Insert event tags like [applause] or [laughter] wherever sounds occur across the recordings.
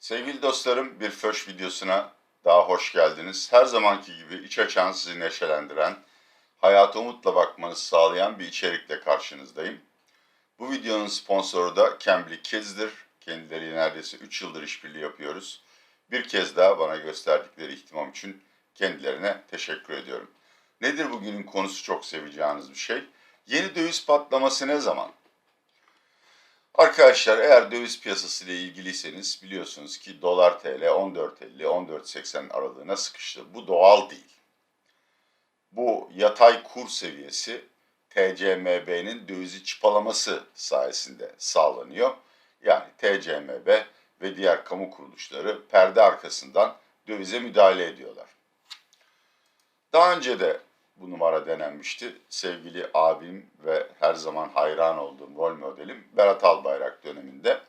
Sevgili dostlarım bir Föş videosuna daha hoş geldiniz. Her zamanki gibi iç açan sizi neşelendiren, hayata umutla bakmanızı sağlayan bir içerikle karşınızdayım. Bu videonun sponsoru da Cambly Kids'dir. Kendileri neredeyse 3 yıldır işbirliği yapıyoruz. Bir kez daha bana gösterdikleri ihtimam için kendilerine teşekkür ediyorum. Nedir bugünün konusu çok seveceğiniz bir şey. Yeni döviz patlaması ne zaman? Arkadaşlar eğer döviz piyasası ile ilgiliyseniz biliyorsunuz ki dolar TL 14.50 14.80 aralığına sıkıştı. Bu doğal değil. Bu yatay kur seviyesi TCMB'nin dövizi çıpalaması sayesinde sağlanıyor. Yani TCMB ve diğer kamu kuruluşları perde arkasından dövize müdahale ediyorlar. Daha önce de bu numara denenmişti. Sevgili abim ve her zaman hayran olduğum rol modelim Berat Albayrak döneminde.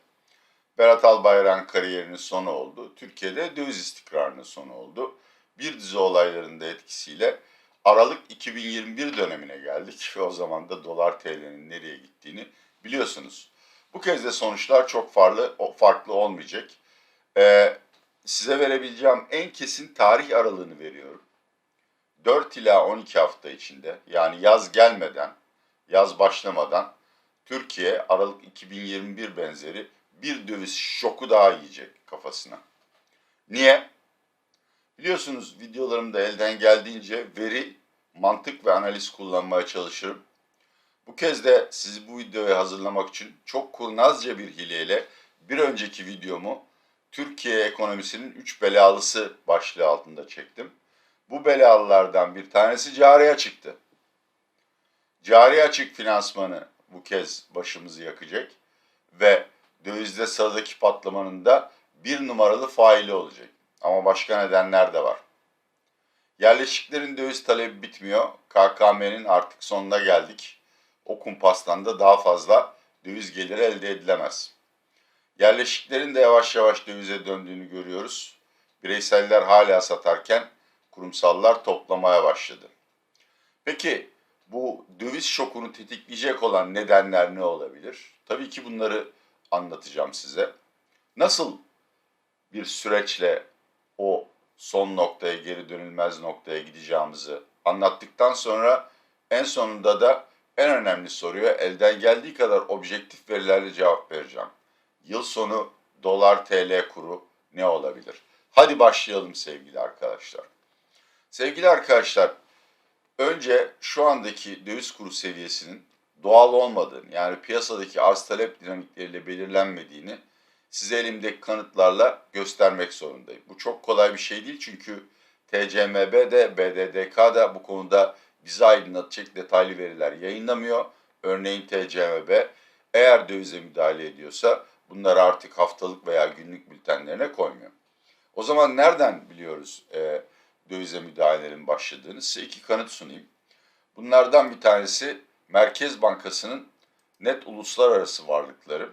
Berat Albayrak'ın kariyerinin sonu oldu. Türkiye'de döviz istikrarının sonu oldu. Bir dizi olayların da etkisiyle Aralık 2021 dönemine geldik ve [laughs] o zaman da dolar TL'nin nereye gittiğini biliyorsunuz. Bu kez de sonuçlar çok farklı farklı olmayacak. Ee, size verebileceğim en kesin tarih aralığını veriyorum. 4 ila 12 hafta içinde yani yaz gelmeden, yaz başlamadan Türkiye Aralık 2021 benzeri bir döviz şoku daha yiyecek kafasına. Niye? Biliyorsunuz videolarımda elden geldiğince veri, mantık ve analiz kullanmaya çalışırım. Bu kez de sizi bu videoya hazırlamak için çok kurnazca bir hileyle bir önceki videomu Türkiye ekonomisinin 3 belalısı başlığı altında çektim. Bu belalılardan bir tanesi cari açıktı. Cari açık finansmanı bu kez başımızı yakacak ve dövizde sıradaki patlamanın da bir numaralı faili olacak. Ama başka nedenler de var. Yerleşiklerin döviz talebi bitmiyor. KKM'nin artık sonuna geldik. O kumpastan da daha fazla döviz geliri elde edilemez. Yerleşiklerin de yavaş yavaş dövize döndüğünü görüyoruz. Bireyseller hala satarken kurumsallar toplamaya başladı. Peki bu döviz şokunu tetikleyecek olan nedenler ne olabilir? Tabii ki bunları anlatacağım size. Nasıl bir süreçle o son noktaya geri dönülmez noktaya gideceğimizi anlattıktan sonra en sonunda da en önemli soruya elden geldiği kadar objektif verilerle cevap vereceğim. Yıl sonu dolar TL kuru ne olabilir? Hadi başlayalım sevgili arkadaşlar. Sevgili arkadaşlar, önce şu andaki döviz kuru seviyesinin doğal olmadığını, yani piyasadaki arz talep dinamikleriyle belirlenmediğini size elimdeki kanıtlarla göstermek zorundayım. Bu çok kolay bir şey değil çünkü TCMB de BDDK da bu konuda bizi aydınlatacak detaylı veriler yayınlamıyor. Örneğin TCMB eğer dövize müdahale ediyorsa bunları artık haftalık veya günlük bültenlerine koymuyor. O zaman nereden biliyoruz e, dövize müdahalelerin başladığını? Size iki kanıt sunayım. Bunlardan bir tanesi Merkez Bankası'nın net uluslararası varlıkları.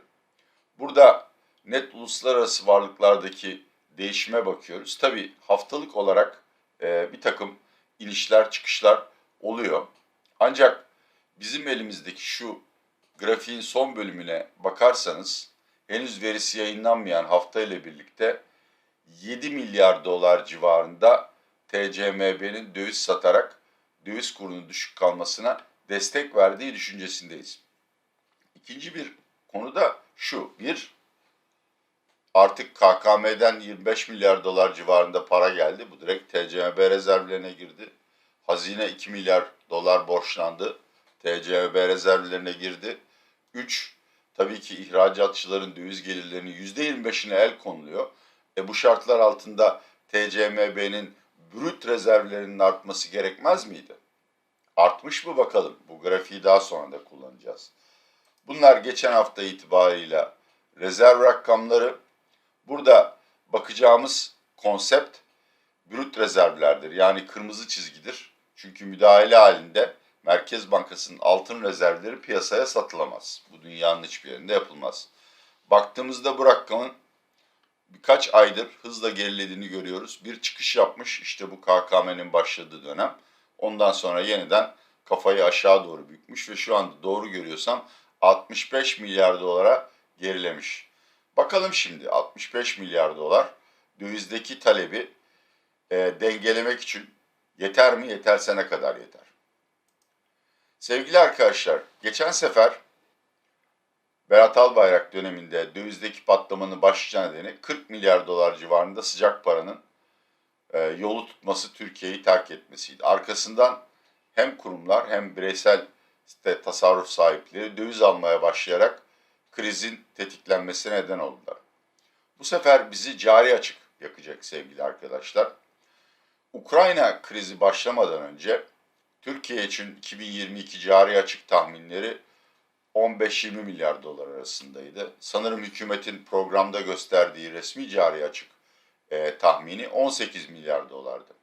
Burada net uluslararası varlıklardaki değişime bakıyoruz. Tabi haftalık olarak e, bir takım inişler çıkışlar oluyor. Ancak bizim elimizdeki şu grafiğin son bölümüne bakarsanız henüz verisi yayınlanmayan hafta ile birlikte 7 milyar dolar civarında TCMB'nin döviz satarak döviz kurunun düşük kalmasına destek verdiği düşüncesindeyiz. İkinci bir konu da şu. Bir, artık KKM'den 25 milyar dolar civarında para geldi. Bu direkt TCMB rezervlerine girdi. Hazine 2 milyar dolar borçlandı. TCMB rezervlerine girdi. 3. Tabii ki ihracatçıların döviz gelirlerinin %25'ine el konuluyor. E bu şartlar altında TCMB'nin brüt rezervlerinin artması gerekmez miydi? Artmış mı bakalım? Bu grafiği daha sonra da kullanacağız. Bunlar geçen hafta itibarıyla rezerv rakamları. Burada bakacağımız konsept brüt rezervlerdir. Yani kırmızı çizgidir. Çünkü müdahale halinde Merkez Bankası'nın altın rezervleri piyasaya satılamaz. Bu dünyanın hiçbir yerinde yapılmaz. Baktığımızda bu rakamın birkaç aydır hızla gerilediğini görüyoruz. Bir çıkış yapmış işte bu KKM'nin başladığı dönem. Ondan sonra yeniden kafayı aşağı doğru bükmüş ve şu anda doğru görüyorsam 65 milyar dolara gerilemiş. Bakalım şimdi 65 milyar dolar dövizdeki talebi e, dengelemek için yeter mi? Yeterse ne kadar yeter? Sevgili arkadaşlar, geçen sefer Berat Albayrak döneminde dövizdeki patlamanın başlıca nedeni 40 milyar dolar civarında sıcak paranın e, yolu tutması Türkiye'yi terk etmesiydi. Arkasından hem kurumlar hem bireysel işte, tasarruf sahipleri döviz almaya başlayarak krizin tetiklenmesine neden oldular. Bu sefer bizi cari açık yakacak sevgili arkadaşlar. Ukrayna krizi başlamadan önce Türkiye için 2022 cari açık tahminleri 15-20 milyar dolar arasındaydı. Sanırım hükümetin programda gösterdiği resmi cari açık e, tahmini 18 milyar dolardı.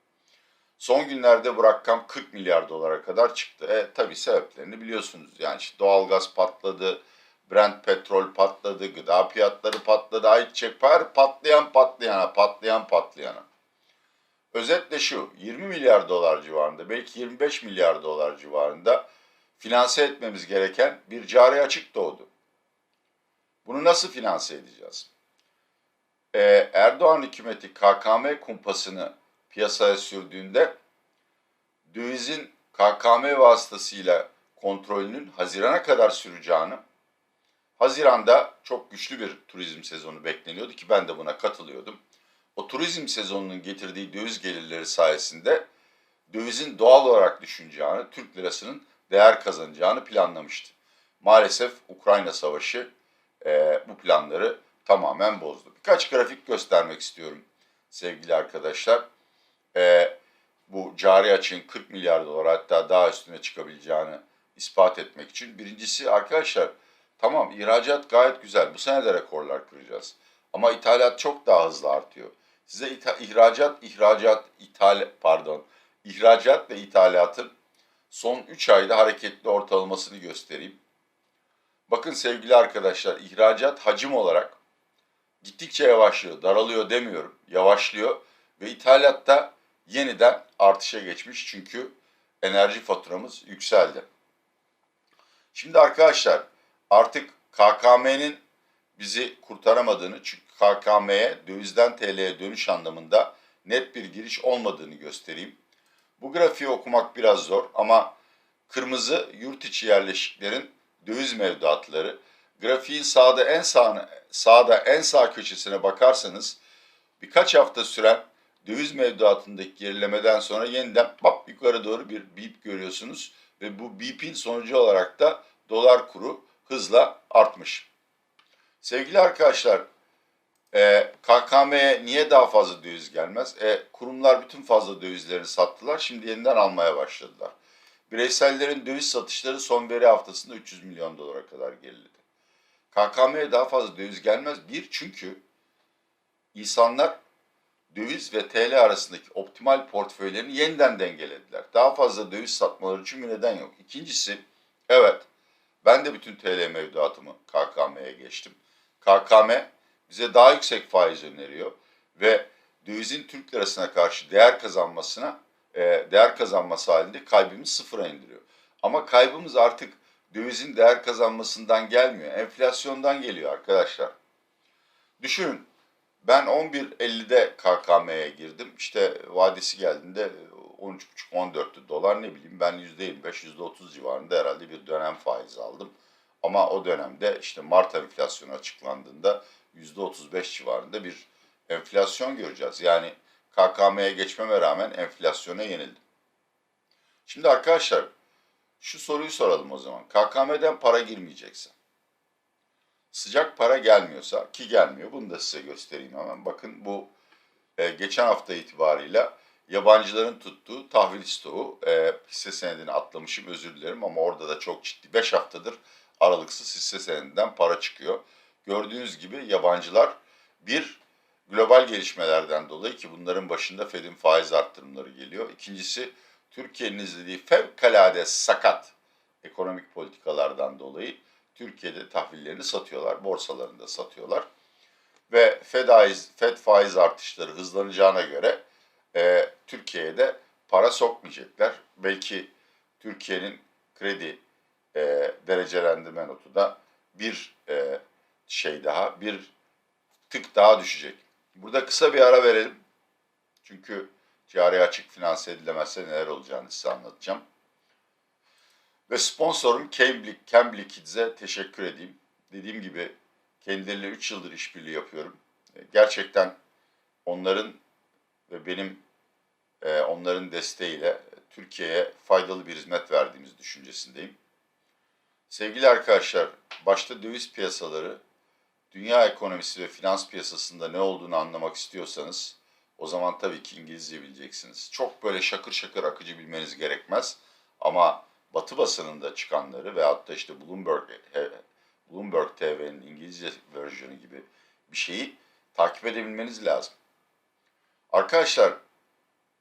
Son günlerde bu rakam 40 milyar dolara kadar çıktı. E, tabii sebeplerini biliyorsunuz. Yani işte doğalgaz patladı, Brent petrol patladı, gıda fiyatları patladı, ayçiçek her patlayan patlayana, patlayan patlayana. Özetle şu, 20 milyar dolar civarında, belki 25 milyar dolar civarında finanse etmemiz gereken bir cari açık doğdu. Bunu nasıl finanse edeceğiz? Ee, Erdoğan hükümeti KKM kumpasını piyasaya sürdüğünde dövizin KKM vasıtasıyla kontrolünün Haziran'a kadar süreceğini, Haziran'da çok güçlü bir turizm sezonu bekleniyordu ki ben de buna katılıyordum. O turizm sezonunun getirdiği döviz gelirleri sayesinde dövizin doğal olarak düşüneceğini, Türk lirasının değer kazanacağını planlamıştı. Maalesef Ukrayna Savaşı e, bu planları tamamen bozdu. Birkaç grafik göstermek istiyorum sevgili arkadaşlar. E, bu cari açığın 40 milyar dolar hatta daha üstüne çıkabileceğini ispat etmek için. Birincisi arkadaşlar tamam ihracat gayet güzel. Bu sene de rekorlar kıracağız. Ama ithalat çok daha hızlı artıyor. Size itha- ihracat, ihracat, ithal pardon, ihracat ve ithalatın son 3 ayda hareketli ortalamasını göstereyim. Bakın sevgili arkadaşlar, ihracat hacim olarak gittikçe yavaşlıyor, daralıyor demiyorum, yavaşlıyor ve ithalatta yeniden artışa geçmiş çünkü enerji faturamız yükseldi. Şimdi arkadaşlar artık KKM'nin bizi kurtaramadığını çünkü KKM'ye dövizden TL'ye dönüş anlamında net bir giriş olmadığını göstereyim. Bu grafiği okumak biraz zor ama kırmızı yurt içi yerleşiklerin döviz mevduatları. Grafiğin sağda en sağ, sağda en sağ köşesine bakarsanız birkaç hafta süren döviz mevduatındaki gerilemeden sonra yeniden pap yukarı doğru bir bip görüyorsunuz ve bu bipin sonucu olarak da dolar kuru hızla artmış. Sevgili arkadaşlar, e, KKM'ye niye daha fazla döviz gelmez? E, kurumlar bütün fazla dövizlerini sattılar, şimdi yeniden almaya başladılar. Bireysellerin döviz satışları son veri haftasında 300 milyon dolara kadar geriledi. KKM'ye daha fazla döviz gelmez. Bir, çünkü insanlar döviz ve TL arasındaki optimal portföylerini yeniden dengelediler. Daha fazla döviz satmaları için bir neden yok. İkincisi, evet ben de bütün TL mevduatımı KKM'ye geçtim. KKM bize daha yüksek faiz öneriyor ve dövizin Türk lirasına karşı değer kazanmasına e, değer kazanması halinde kaybımız sıfıra indiriyor. Ama kaybımız artık dövizin değer kazanmasından gelmiyor. Enflasyondan geliyor arkadaşlar. Düşünün ben 11.50'de KKM'ye girdim. İşte vadesi geldiğinde 13.5-14'tü dolar ne bileyim ben %25-%30 civarında herhalde bir dönem faiz aldım. Ama o dönemde işte Mart enflasyonu açıklandığında %35 civarında bir enflasyon göreceğiz. Yani KKM'ye geçmeme rağmen enflasyona yenildim. Şimdi arkadaşlar şu soruyu soralım o zaman. KKM'den para girmeyecekse, sıcak para gelmiyorsa ki gelmiyor bunu da size göstereyim hemen. Bakın bu e, geçen hafta itibarıyla yabancıların tuttuğu tahvil stoğu e, hisse senedini atlamışım özür dilerim ama orada da çok ciddi 5 haftadır aralıksız hisse senedinden para çıkıyor. Gördüğünüz gibi yabancılar bir global gelişmelerden dolayı ki bunların başında Fed'in faiz arttırımları geliyor. İkincisi Türkiye'nin izlediği fevkalade sakat ekonomik politikalardan dolayı Türkiye'de tahvillerini satıyorlar, borsalarında satıyorlar. Ve Fed faiz, Fed faiz artışları hızlanacağına göre e, Türkiye'ye de para sokmayacaklar. Belki Türkiye'nin kredi e, derecelendirme notu da bir e, şey daha, bir tık daha düşecek. Burada kısa bir ara verelim. Çünkü cari açık finanse edilemezse neler olacağını size anlatacağım. Ve sponsorum Cambly, Cambly Kids'e teşekkür edeyim. Dediğim gibi kendileriyle 3 yıldır işbirliği yapıyorum. E, Gerçekten onların ve benim e, onların desteğiyle Türkiye'ye faydalı bir hizmet verdiğimiz düşüncesindeyim. Sevgili arkadaşlar, başta döviz piyasaları, dünya ekonomisi ve finans piyasasında ne olduğunu anlamak istiyorsanız o zaman tabii ki İngilizce bileceksiniz. Çok böyle şakır şakır akıcı bilmeniz gerekmez ama Batı basınında çıkanları veyahut da işte Bloomberg, he- Bloomberg TV'nin İngilizce versiyonu gibi bir şeyi takip edebilmeniz lazım. Arkadaşlar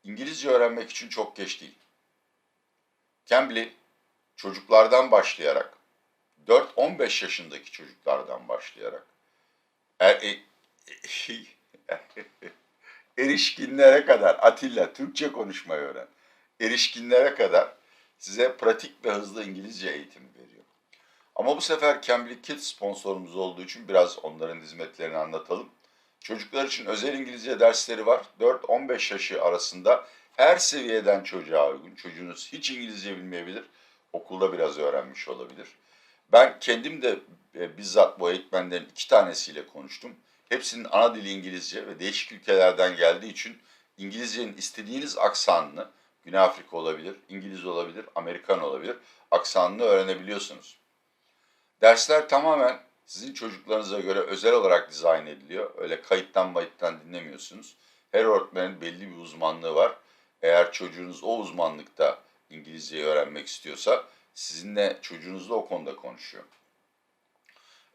İngilizce öğrenmek için çok geç değil. Cambly çocuklardan başlayarak 4-15 yaşındaki çocuklardan başlayarak e- [laughs] erişkinlere kadar Atilla Türkçe konuşmayı öğren. Erişkinlere kadar size pratik ve hızlı İngilizce eğitimi veriyor. Ama bu sefer Cambly Kids sponsorumuz olduğu için biraz onların hizmetlerini anlatalım. Çocuklar için özel İngilizce dersleri var. 4-15 yaşı arasında her seviyeden çocuğa uygun. Çocuğunuz hiç İngilizce bilmeyebilir. Okulda biraz öğrenmiş olabilir. Ben kendim de e, bizzat bu eğitmenlerin iki tanesiyle konuştum. Hepsinin ana dili İngilizce ve değişik ülkelerden geldiği için İngilizcenin istediğiniz aksanını, Güney Afrika olabilir, İngiliz olabilir, Amerikan olabilir, aksanını öğrenebiliyorsunuz. Dersler tamamen sizin çocuklarınıza göre özel olarak dizayn ediliyor. Öyle kayıttan mayıttan dinlemiyorsunuz. Her öğretmenin belli bir uzmanlığı var. Eğer çocuğunuz o uzmanlıkta İngilizceyi öğrenmek istiyorsa sizinle çocuğunuz da o konuda konuşuyor.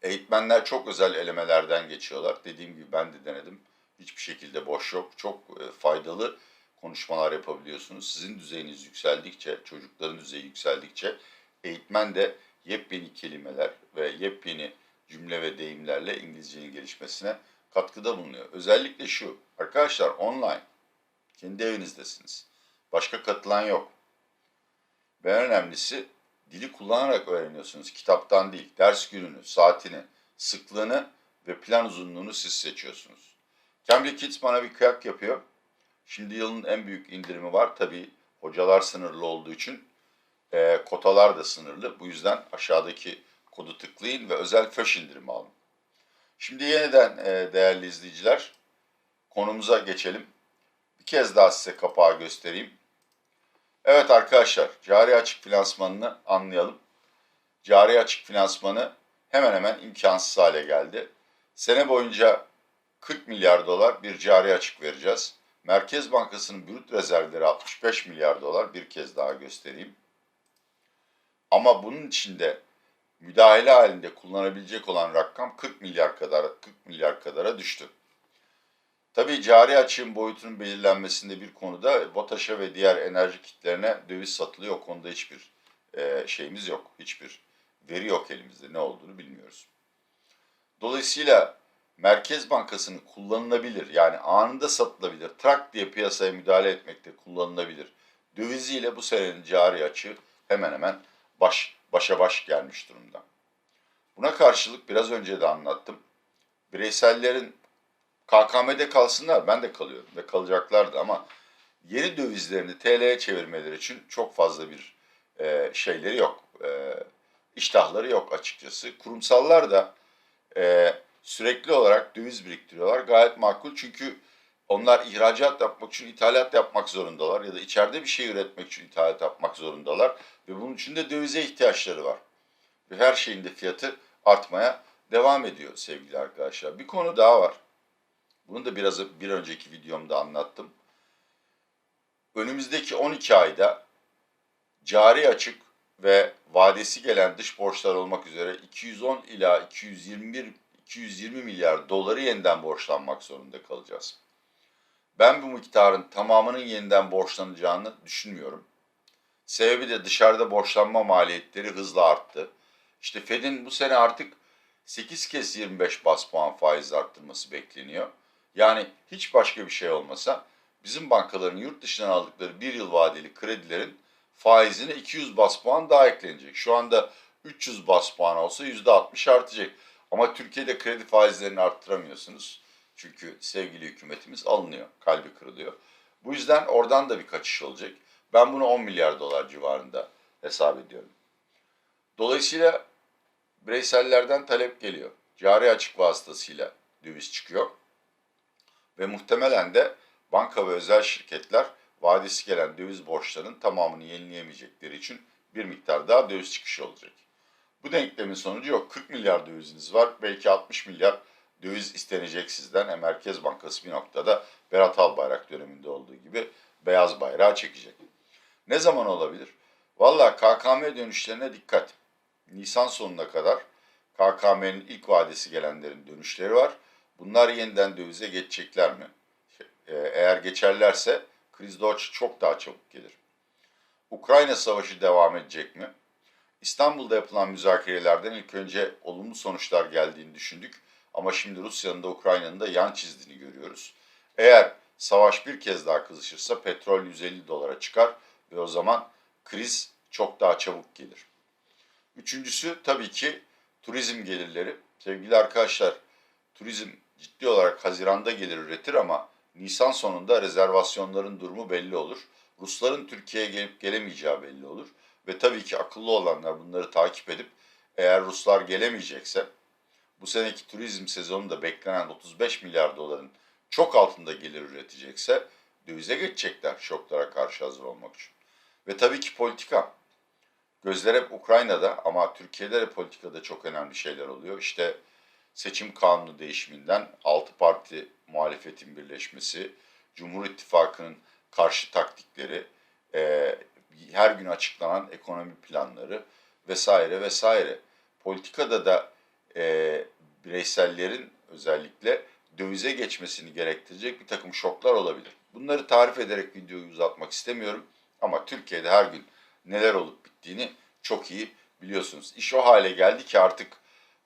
Eğitmenler çok özel elemelerden geçiyorlar. Dediğim gibi ben de denedim. Hiçbir şekilde boş yok. Çok e, faydalı konuşmalar yapabiliyorsunuz. Sizin düzeyiniz yükseldikçe, çocukların düzeyi yükseldikçe eğitmen de yepyeni kelimeler ve yepyeni cümle ve deyimlerle İngilizcenin gelişmesine katkıda bulunuyor. Özellikle şu, arkadaşlar online, kendi evinizdesiniz. Başka katılan yok. Ve en önemlisi dili kullanarak öğreniyorsunuz. Kitaptan değil. Ders gününü, saatini, sıklığını ve plan uzunluğunu siz seçiyorsunuz. Cambly Kids bana bir kıyak yapıyor. Şimdi yılın en büyük indirimi var. Tabii hocalar sınırlı olduğu için e, kotalar da sınırlı. Bu yüzden aşağıdaki kodu tıklayın ve özel flash indirimi alın. Şimdi yeniden e, değerli izleyiciler konumuza geçelim. Bir kez daha size kapağı göstereyim. Evet arkadaşlar, cari açık finansmanını anlayalım. Cari açık finansmanı hemen hemen imkansız hale geldi. Sene boyunca 40 milyar dolar bir cari açık vereceğiz. Merkez Bankası'nın brüt rezervleri 65 milyar dolar bir kez daha göstereyim. Ama bunun içinde müdahale halinde kullanabilecek olan rakam 40 milyar kadar 40 milyar kadara düştü. Tabii cari açığın boyutunun belirlenmesinde bir konuda BOTAŞ'a ve diğer enerji kitlerine döviz satılıyor. O konuda hiçbir e, şeyimiz yok. Hiçbir veri yok elimizde. Ne olduğunu bilmiyoruz. Dolayısıyla Merkez Bankası'nın kullanılabilir yani anında satılabilir, trak diye piyasaya müdahale etmekte kullanılabilir. Döviziyle bu senenin cari açığı hemen hemen baş, başa baş gelmiş durumda. Buna karşılık biraz önce de anlattım. Bireysellerin KKM'de kalsınlar ben de kalıyorum ve kalacaklardı ama yeni dövizlerini TL'ye çevirmeleri için çok fazla bir e, şeyleri yok. E, iştahları yok açıkçası. Kurumsallar da e, sürekli olarak döviz biriktiriyorlar. Gayet makul çünkü onlar ihracat yapmak için ithalat yapmak zorundalar ya da içeride bir şey üretmek için ithalat yapmak zorundalar ve bunun için de dövize ihtiyaçları var. Ve her şeyin de fiyatı artmaya devam ediyor sevgili arkadaşlar. Bir konu daha var. Bunu da biraz bir önceki videomda anlattım. Önümüzdeki 12 ayda cari açık ve vadesi gelen dış borçlar olmak üzere 210 ila 221 220 milyar doları yeniden borçlanmak zorunda kalacağız. Ben bu miktarın tamamının yeniden borçlanacağını düşünmüyorum. Sebebi de dışarıda borçlanma maliyetleri hızla arttı. İşte Fed'in bu sene artık 8 kez 25 bas puan faiz arttırması bekleniyor. Yani hiç başka bir şey olmasa bizim bankaların yurt dışından aldıkları bir yıl vadeli kredilerin faizine 200 bas puan daha eklenecek. Şu anda 300 bas puan olsa %60 artacak. Ama Türkiye'de kredi faizlerini arttıramıyorsunuz. Çünkü sevgili hükümetimiz alınıyor, kalbi kırılıyor. Bu yüzden oradan da bir kaçış olacak. Ben bunu 10 milyar dolar civarında hesap ediyorum. Dolayısıyla bireysellerden talep geliyor. Cari açık vasıtasıyla döviz çıkıyor. Ve muhtemelen de banka ve özel şirketler vadesi gelen döviz borçlarının tamamını yenileyemeyecekleri için bir miktar daha döviz çıkışı olacak. Bu denklemin sonucu yok. 40 milyar döviziniz var. Belki 60 milyar döviz istenecek sizden. E, Merkez Bankası bir noktada Berat Albayrak döneminde olduğu gibi beyaz bayrağı çekecek. Ne zaman olabilir? Valla KKM dönüşlerine dikkat. Nisan sonuna kadar KKM'nin ilk vadesi gelenlerin dönüşleri var. Bunlar yeniden dövize geçecekler mi? E, Eğer geçerlerse kriz doç çok daha çabuk gelir. Ukrayna savaşı devam edecek mi? İstanbul'da yapılan müzakerelerden ilk önce olumlu sonuçlar geldiğini düşündük. Ama şimdi Rusya'nın da Ukrayna'nın da yan çizdiğini görüyoruz. Eğer savaş bir kez daha kızışırsa petrol 150 dolara çıkar ve o zaman kriz çok daha çabuk gelir. Üçüncüsü tabii ki turizm gelirleri. Sevgili arkadaşlar, turizm ciddi olarak Haziran'da gelir üretir ama Nisan sonunda rezervasyonların durumu belli olur. Rusların Türkiye'ye gelip gelemeyeceği belli olur. Ve tabii ki akıllı olanlar bunları takip edip eğer Ruslar gelemeyecekse bu seneki turizm sezonunda beklenen 35 milyar doların çok altında gelir üretecekse dövize geçecekler şoklara karşı hazır olmak için. Ve tabii ki politika. Gözler hep Ukrayna'da ama Türkiye'de de politikada çok önemli şeyler oluyor. İşte seçim kanunu değişiminden 6 parti muhalefetin birleşmesi, Cumhur İttifakı'nın karşı taktikleri, e, her gün açıklanan ekonomi planları vesaire vesaire. Politikada da e, bireysellerin özellikle dövize geçmesini gerektirecek bir takım şoklar olabilir. Bunları tarif ederek videoyu uzatmak istemiyorum ama Türkiye'de her gün neler olup bittiğini çok iyi biliyorsunuz. İş o hale geldi ki artık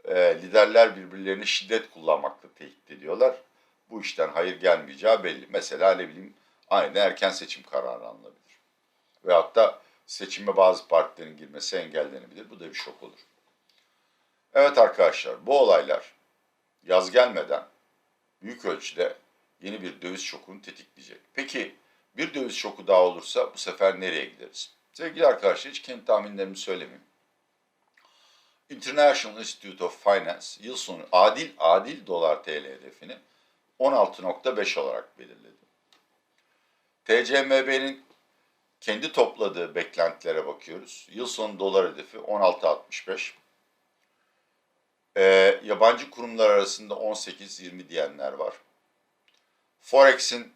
e, liderler birbirlerini şiddet kullanmakla tehdit ediyorlar. Bu işten hayır gelmeyeceği belli. Mesela ne bileyim aynı erken seçim kararı alınabilir. Veyahut da seçime bazı partilerin girmesi engellenebilir. Bu da bir şok olur. Evet arkadaşlar bu olaylar yaz gelmeden büyük ölçüde yeni bir döviz şokunu tetikleyecek. Peki bir döviz şoku daha olursa bu sefer nereye gideriz? Sevgili arkadaşlar hiç kendi tahminlerimi söylemeyeyim. International Institute of Finance yıl sonu adil adil dolar TL hedefini 16.5 olarak belirledi. TCMB'nin kendi topladığı beklentilere bakıyoruz. Yıl sonu dolar hedefi 16.65. Ee, yabancı kurumlar arasında 18-20 diyenler var. Forex'in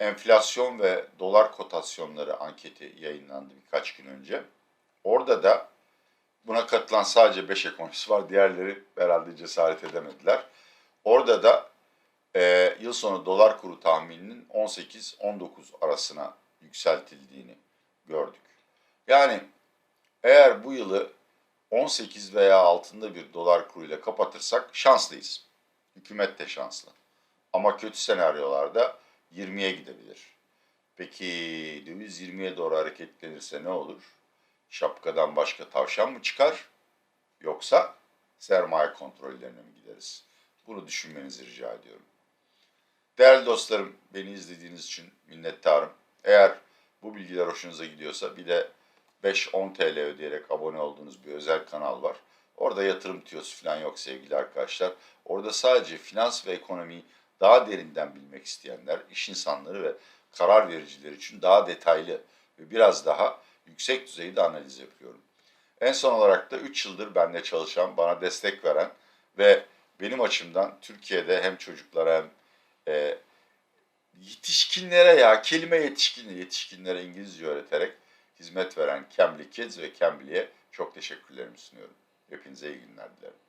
enflasyon ve dolar kotasyonları anketi yayınlandı birkaç gün önce. Orada da buna katılan sadece 5 ekonomist var. Diğerleri herhalde cesaret edemediler. Orada da e, yıl sonu dolar kuru tahmininin 18-19 arasına yükseltildiğini gördük. Yani eğer bu yılı 18 veya altında bir dolar kuruyla kapatırsak şanslıyız. Hükümet de şanslı. Ama kötü senaryolarda 20'ye gidebilir. Peki döviz 20'ye doğru hareketlenirse ne olur? Şapkadan başka tavşan mı çıkar? Yoksa sermaye kontrollerine mi gideriz? Bunu düşünmenizi rica ediyorum. Değerli dostlarım, beni izlediğiniz için minnettarım. Eğer bu bilgiler hoşunuza gidiyorsa bir de 5-10 TL ödeyerek abone olduğunuz bir özel kanal var. Orada yatırım tüyosu falan yok sevgili arkadaşlar. Orada sadece finans ve ekonomiyi daha derinden bilmek isteyenler, iş insanları ve karar vericiler için daha detaylı ve biraz daha yüksek düzeyde analiz yapıyorum. En son olarak da 3 yıldır benimle çalışan, bana destek veren ve benim açımdan Türkiye'de hem çocuklara hem e, yetişkinlere ya kelime yetişkin yetişkinlere İngilizce öğreterek hizmet veren Cambly Kids ve Cambly'e çok teşekkürlerimi sunuyorum. Hepinize iyi günler dilerim.